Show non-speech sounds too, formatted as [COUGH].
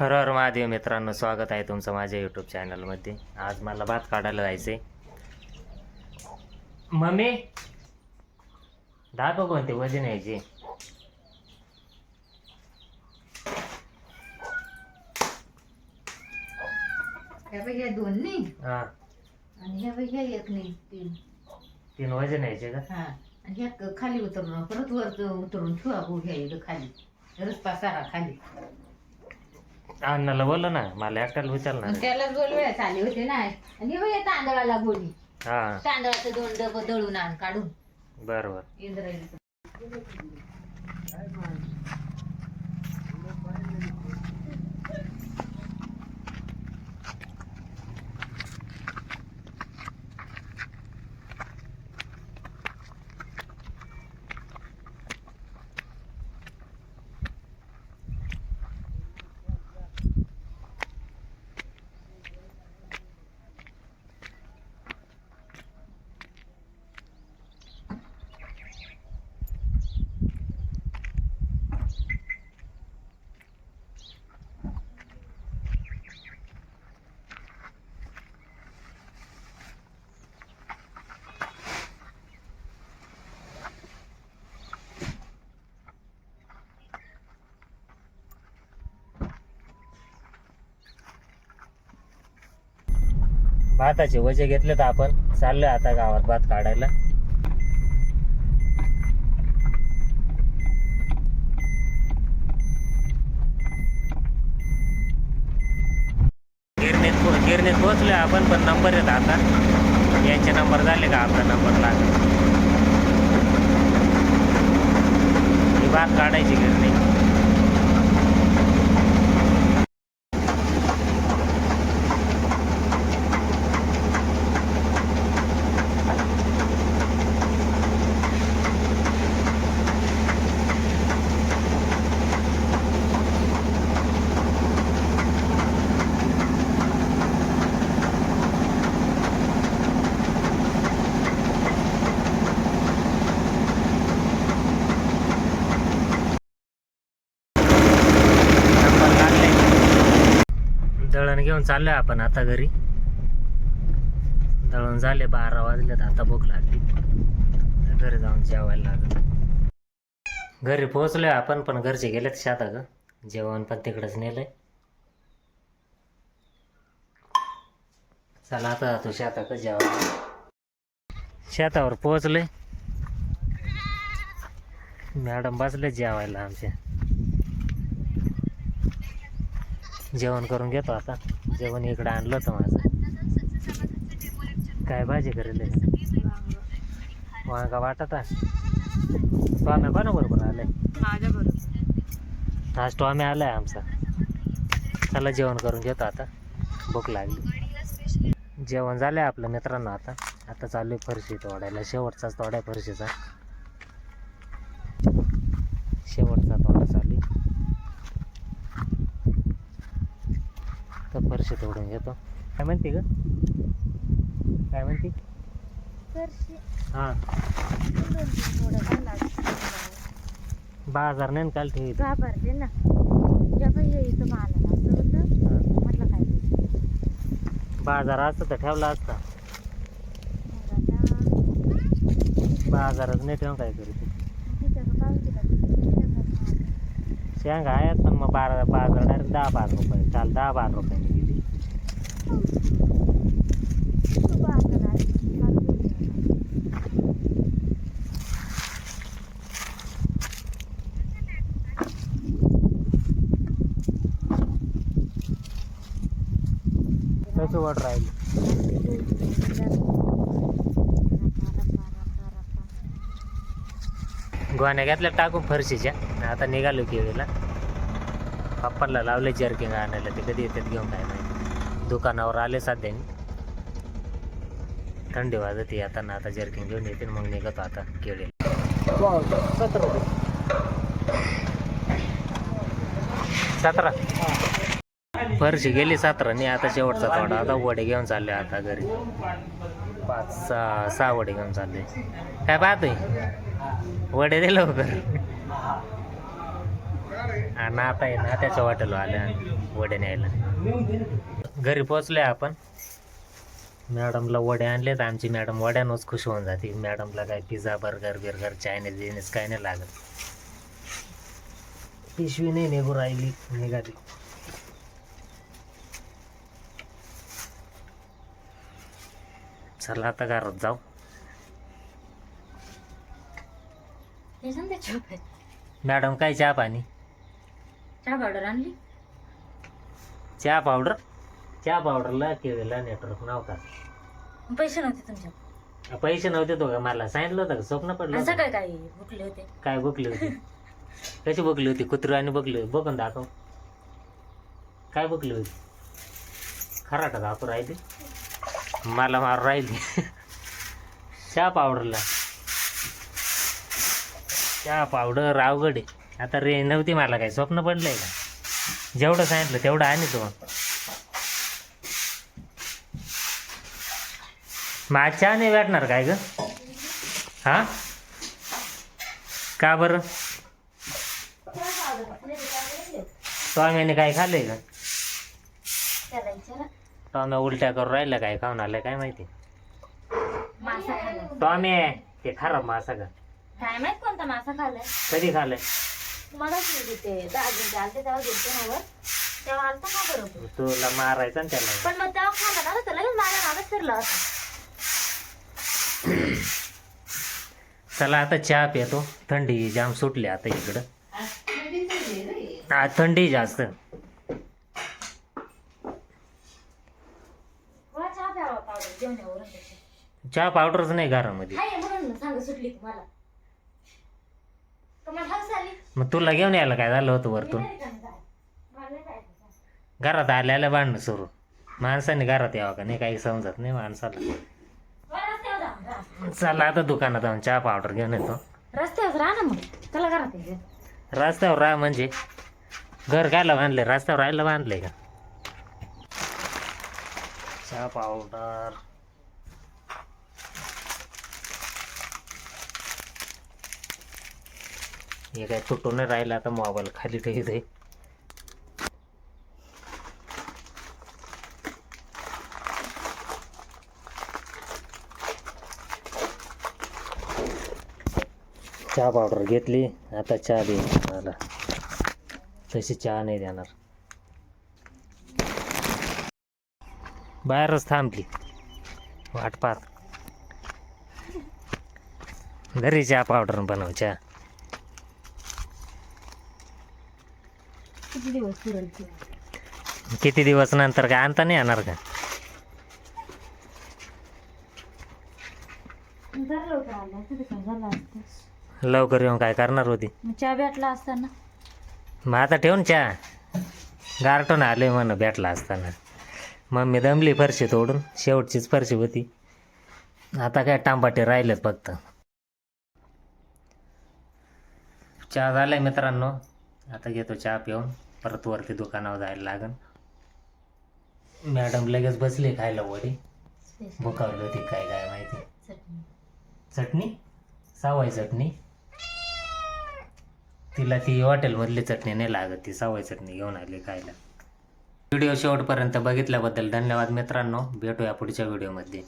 हर हर महादेव मित्रांनो स्वागत आहे तुमचं माझ्या यूट्यूब चॅनलमध्ये आज मला भात काढायला जायचंय. मम्मी दाखव कोणते वजन यायचे. दोन नाही? हा. आणि ह्या बाई ह्या एक नाही तीन. तीन वजन यायचे का? हा. आणि ह्या खाली उतरून परत वर उतरून ठेवा घ्या खाली. रस्ता सारा खाली. अण्णाला बोललो ना मला एकट्याला विचारणार मग त्याला दोन वेळा आले होते ना. आणि हे या तांदळाला बोली हा. तांदळाचं दोन डब दळून आण काढून. बरं बरं भाताचे वजे घेतले तर आपण चाललोय आता गावात भात काढायला. गिरणीत गिरणीत पोहोचलोय आपण पण नंबर येत आता. यांचे नंबर झाले का? आपला नंबर लागला. ही भात काढायची गिरणी नंबर लागले दळण घेऊन चाललोय आपण आता घरी. दळण झाले बारा वाजलेत आता भूक लागली. घरी जाऊन जेवायला लागलं. घरी पोहोचलोय आपण पण घरचे गेलेत शाता ग जेवण पण तिकडंच नेलंय. चला आता तू शेतात जेवायला. शेतावर पोहोचले मॅडम बसले जेवायला आमच्या. जेवण करून घेतो आता. जेवण इकडे आणलं होतं माझं. काय भाजी करेल वांगा वाटत टॉम्या कोणा बरोबर आलाय? बरोबर. आज टॉम्या आलाय आमचा. चला जेवण करून घेतो आता. भूक लागली. जेवण झालंय आपलं मित्रांनो आता. आता चालू आहे फरशी तोडायला. शेवटचाच तोडाय फरशीचा शेवटचा तोडा चालू आहे. फरशी तोडून घेतो काय म्हणते ग? काय म्हणते? हां. बाजार नाही ना काल ठेवी घाबरते ना. असं होतं म्हटलं काय ते. बाजार असतं तर ठेवला असता. बाजारात नाही ठेवून काय करू होतं शेंगा आहेत पण मग बारा बाजार डायरेक्ट दहा बारा रुपये काल दहा बारा रुपयाने कशी वाट राहिली. गोण्या घेतल्या टाकून फरशीच्या. आता निघालो केळीला. पप्पाला लावले जर्किंग आणायला. ते कधी येतात घेऊन काय नाही दुकानावर आले सध्या थंडी वाजत येताना आता जर्किंग घेऊन येते मग निघतो आता केळीला. सतरा फरशी गेली सतरानी आता शेवटचा थोडा आता वडे घेऊन चालले आता घरी. पाच सहा सहा वडे घेऊन चालले काय पाहतोय? वडे दे लवकर. आणि आता आहे ना त्याच्या वाटेलो आलं वड्या न्यायला. घरी पोचलोय आपण. मॅडमला वड्या आणलेत. आमची मॅडम वड्यानंच खुश होऊन जाते. मॅडमला काय पिझ्झा बर्गर बिर्गर चायनीज बिनीज काय नाही लागत. पिशवी नाही निघू राहिली. निघाली. चला आता घरात जाऊ. मॅडम काय चहा पाणी? चहा पावडर आणली. चहा पावडर? चहा पावडरला केलेला नेटवर्क नाव का पैसे नव्हते तुमच्या पैसे नव्हते तो का? मला सांगितलं होतं का? स्वप्न पडलं होतं? काय काय भुकले होते? काय बघली [LAUGHS] होती? कशी बघली होती? कुत्री आणि बघली होती. बघून दाखव. काय बघली होती? खराटा दाखव राहिली. मला मार राहिली. चहा पावडरला चहा पावडर अवघड आहे. आता रे नव्हती मला काय. स्वप्न पडलंय का? जेवढं सांगितलं तेवढं आणि तो चहा नाही भेटणार काय ग? हा? का बरं? स्वामीने काय खाल्लंय का स्वाम्या उलट्या करून राहिल्या काय खाऊन आल्या काय माहिती? स्वामी ते खराब मासा का काय माहीत कोणता मासा खाल्लाय? कधी खाल्लाय? मलाच नाही आलते तेव्हा गेलते ना वर. तेव्हा आलता का बरोबर तुला मारायचा ना त्याला. पण मग तेव्हा खाल्ला ना तर लगेच माझ्या मागच फिरला होता. चला आता चहा पितो. थंडी जाम सुटली आता इकडं. आज थंडी जास्त. चहा पावडरच नाही घरामध्ये. मग तुला घेऊन यायला काय झालं होतं वरतून. घरात आल्याला भांडणं सुरू. माणसाने घरात यावं का? नाही काही समजत नाही माणसाला. चला आता दुकानात जाऊन चहा पावडर घेऊन येतो. रस्त्यावर राहा ना मग. चला घरात. रस्त्यावर राहा म्हणजे. घर कायला बांधले रस्त्यावर राहायला बांधले का? चहा पावडर हे काय तुटून राहिलं आता मोबाईल खाली ठेवते चहा पावडर घेतली. आता चहा दे मला तशी चहा नाही देणार. बाहेरच थांबली. वाट पाहत. घरी चहा पावडर बनव चहा. किती दिवस नंतर काय आणता नाही येणार का? लवकर आलं तर झालं असतं. लवकर येऊन काय करणार होती? मग चहा भेटला असताना. मग आता ठेवून चहा. गारटून आले म्हण भेटला असताना. मम्मी दमली फरशी तोडून शेवटचीच फरशी होती. आता काय टांबाटे राहिलेत फक्त. चहा झालाय मित्रांनो. आता घेतो चहा पिऊन. परत वरती दुकानावर जायला लागन. मॅडम लगेच बसली खायला वडी. भुकावली होती काय काय माहिती? चटणी. चटणी? सावाई चटणी? तिला ती हॉटेलमधली चटणी नाही लागत ती सवय चटणी घेऊन आली खायला. व्हिडिओ शेवटपर्यंत बघितल्याबद्दल धन्यवाद मित्रांनो. भेटूया पुढच्या व्हिडिओमध्ये.